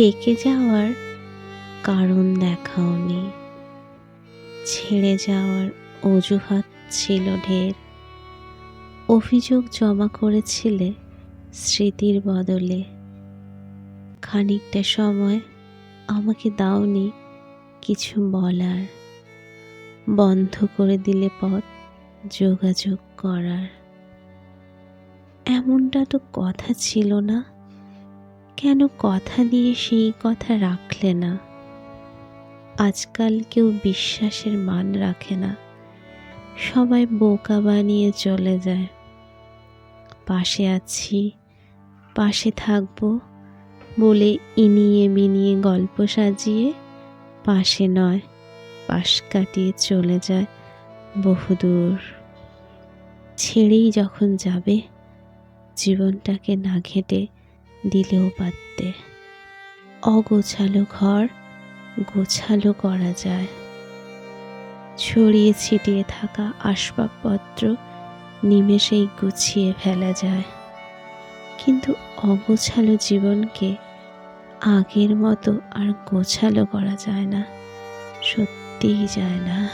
থেকে যাওয়ার কারণ দেখাওনি। ছেড়ে যাওয়ার অজুহাত ছিল ঢের। অভিযোগ জমা করেছিলে স্মৃতির বদলে। খানিকটা সময় আমাকে দাওনি কিছু বলার। বন্ধ করে দিলে পথ যোগাযোগ করার। এমনটা তো কথা ছিল না। কেন কথা দিয়ে সেই কথা রাখলে না? আজকাল কেউ বিশ্বাসের মান রাখে না। সবাই বোকা বানিয়ে চলে যায়। পাশে আছি, পাশে থাকব বলে ইনিয়ে বিনিয়ে গল্প সাজিয়ে পাশে নয়, পাশ কাটিয়ে চলে যায় বহুদূর। ছেড়েই যখন যাবে জীবনটাকে না ঘেটে দিলেও পারতে। অগোছালো ঘর গোছালো করা যায়। ছড়িয়ে ছিটিয়ে থাকা আসবাবপত্র নিমেষেই গুছিয়ে ফেলা যায়। কিন্তু অগোছালো জীবনকে আগের মতো আর গোছালো করা যায় না। সত্যিই যায় না।